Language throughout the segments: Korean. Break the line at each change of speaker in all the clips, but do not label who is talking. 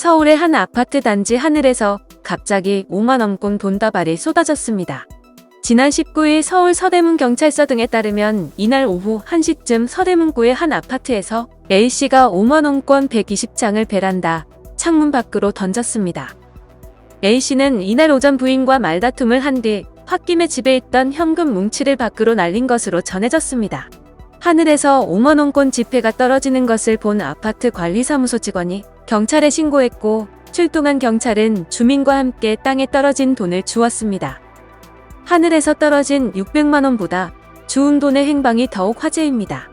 서울의 한 아파트 단지 하늘에서 갑자기 5만 원권 돈다발이 쏟아졌습니다. 지난 19일 서울 서대문 경찰서 등에 따르면 이날 오후 1시쯤 서대문구의 한 아파트에서 A씨가 5만 원권 120장을 베란다 창문 밖으로 던졌습니다. A씨는 이날 오전 부인과 말다툼을 한 뒤 홧김에 집에 있던 현금 뭉치를 밖으로 날린 것으로 전해졌습니다. 하늘에서 5만원권 지폐가 떨어지는 것을 본 아파트 관리사무소 직원이 경찰에 신고했고 출동한 경찰은 주민과 함께 땅에 떨어진 돈을 주었습니다. 하늘에서 떨어진 600만원보다 주운 돈의 행방이 더욱 화제입니다.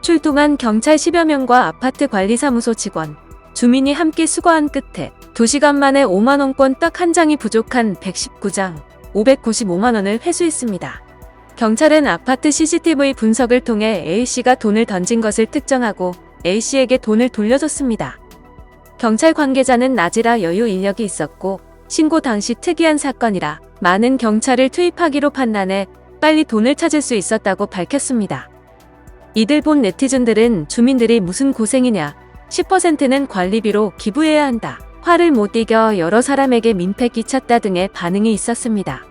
출동한 경찰 10여 명과 아파트 관리사무소 직원, 주민이 함께 수거한 끝에 2시간 만에 5만원권 딱 한 장이 부족한 119장, 595만원을 회수했습니다. 경찰은 아파트 CCTV 분석을 통해 A씨가 돈을 던진 것을 특정하고 A씨에게 돈을 돌려줬습니다. 경찰 관계자는 낮이라 여유 인력이 있었고 신고 당시 특이한 사건이라 많은 경찰을 투입하기로 판단해 빨리 돈을 찾을 수 있었다고 밝혔습니다. 이들 본 네티즌들은 주민들이 무슨 고생이냐, 10%는 관리비로 기부해야 한다. 화를 못 이겨 여러 사람에게 민폐 끼쳤다 등의 반응이 있었습니다.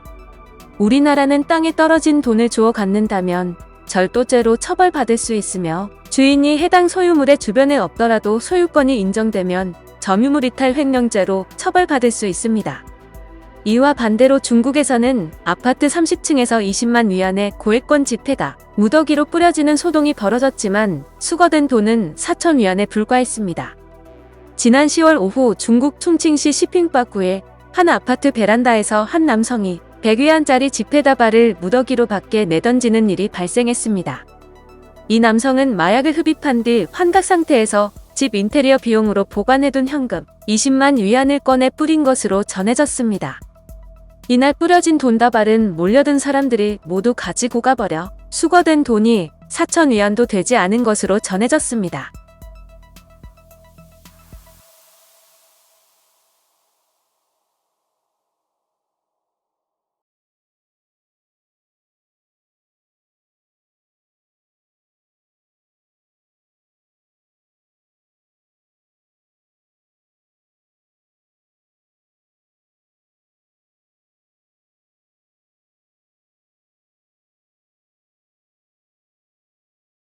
우리나라는 땅에 떨어진 돈을 주워 갖는다면 절도죄로 처벌받을 수 있으며 주인이 해당 소유물의 주변에 없더라도 소유권이 인정되면 점유물 이탈 횡령죄로 처벌받을 수 있습니다. 이와 반대로 중국에서는 아파트 30층에서 20만 위안의 고액권 지폐가 무더기로 뿌려지는 소동이 벌어졌지만 수거된 돈은 4천 위안에 불과했습니다. 지난 10월 오후 중국 충칭시 시핑바구의 한 아파트 베란다에서 한 남성이 100위안짜리 지폐다발을 무더기로 밖에 내던지는 일이 발생했습니다. 이 남성은 마약을 흡입한 뒤 환각 상태에서 집 인테리어 비용으로 보관해둔 현금 20만 위안을 꺼내 뿌린 것으로 전해졌습니다. 이날 뿌려진 돈다발은 몰려든 사람들이 모두 가지고 가버려 수거된 돈이 4천 위안도 되지 않은 것으로 전해졌습니다.